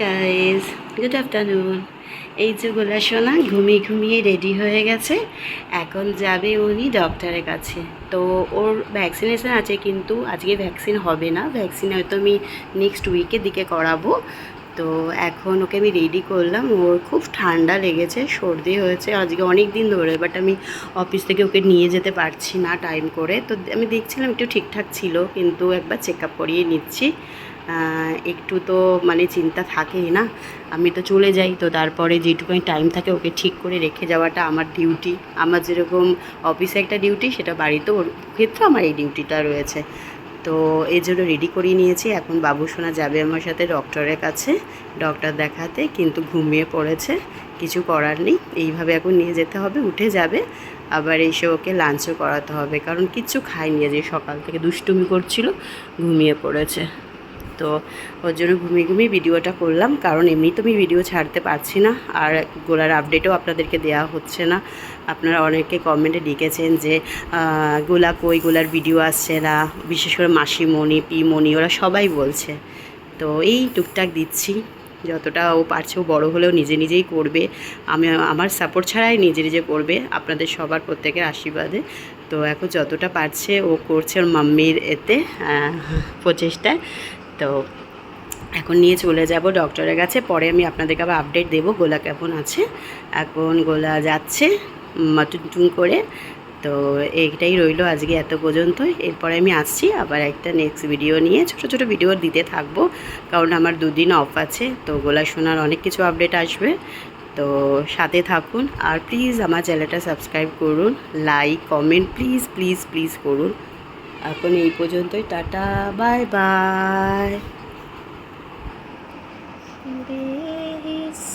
Guys good afternoon এই যে গোলা সোনা ঘুমিয়ে ঘুমিয়ে রেডি হয়ে গেছে। এখন যাবে উনি ডক্টরের কাছে। তো ওর ভ্যাকসিনেশন আছে কিন্তু আজকে ভ্যাকসিন হবে না। ভ্যাকসিন হয়তো আমি নেক্সট উইকের দিকে করাবো। তো এখন ওকে আমি রেডি করলাম। ওর খুব ঠান্ডা লেগেছে, সর্দি হয়েছে। আজকে অনেক দিন ধরে বাট আমি অফিস থেকে ওকে নিয়ে যেতে পারছি না টাইম করে। তো আমি দেখছিলাম একটু ঠিকঠাক ছিল, কিন্তু একবার চেক আপ করিয়ে নিচ্ছি। একটু তো মানে চিন্তা থাকেই না। আমি তো চলে যাই, তো তারপরে যেটুকুনি টাইম থাকে ওকে ঠিক করে রেখে যাওয়াটা আমার ডিউটি আমার যেরকম অফিসে একটা ডিউটি সেটা বাড়িতে ওর ক্ষেত্রে আমার এই ডিউটিটা রয়েছে। তো এই জন্য রেডি করিয়ে নিয়েছি। এখন বাবু সোনা যাবে আমার সাথে ডক্টরের কাছে। ডক্টর দেখাতে, কিন্তু ঘুমিয়ে পড়েছে। কিছু করার নেই। এইভাবে এখন নিয়ে যেতে হবে, উঠে যাবে। আবার এসে ওকে লাঞ্চও করাতে হবে। কারণ কিচ্ছু খায়নি যে সকাল থেকে দুষ্টুমি করছিল, ঘুমিয়ে পড়েছে। তো ওর জন্য ঘুমিয়ে ঘুমিয়ে ভিডিওটা করলাম। কারণ এমনি তো আমি ভিডিও ছাড়তে পারছি না আর গোলার আপডেটও আপনাদেরকে দেওয়া হচ্ছে না। আপনারা অনেকে কমেন্টে লিখেছেন যে গোলা কই, গোলার ভিডিও আসছে না। বিশেষ করে মাসিমণি, পিমণি, ওরা সবাই বলছে। তো এই টুকটাক দিচ্ছি। যতটা ও পারছে ও বড়ো হলেও নিজে নিজেই করবে। আমি, আমার সাপোর্ট ছাড়াই নিজে নিজে করবে। আপনাদের সবার প্রত্যেকের আশীর্বাদে। তো এখন যতটা পারছে ও করছে ওর মাম্মির এতে প্রচেষ্টায়। তো এখন নিয়ে চলে যাব ডক্টরের কাছে। পরে আমি আপনাদেরকে আবার আপডেট দেবো, গোলা কেমন আছে? এখন গোলা যাচ্ছে টুন করে। তো এইটাই রইল আজকে এত পর্যন্ত এরপরে আমি আসছি আবার একটা নেক্সট ভিডিও নিয়ে। ছোট ছোট ভিডিও দিতে থাকব, কারণ আমার দুদিন অফ আছে। তো গোলা শোনার অনেক কিছু আপডেট আসবে। তো সাথে থাকুন। আর প্লিজ আমার চ্যানেলটা সাবস্ক্রাইব করুন like comment please please please করুন। এখন এই পর্যন্তই টাটা বাই বাই।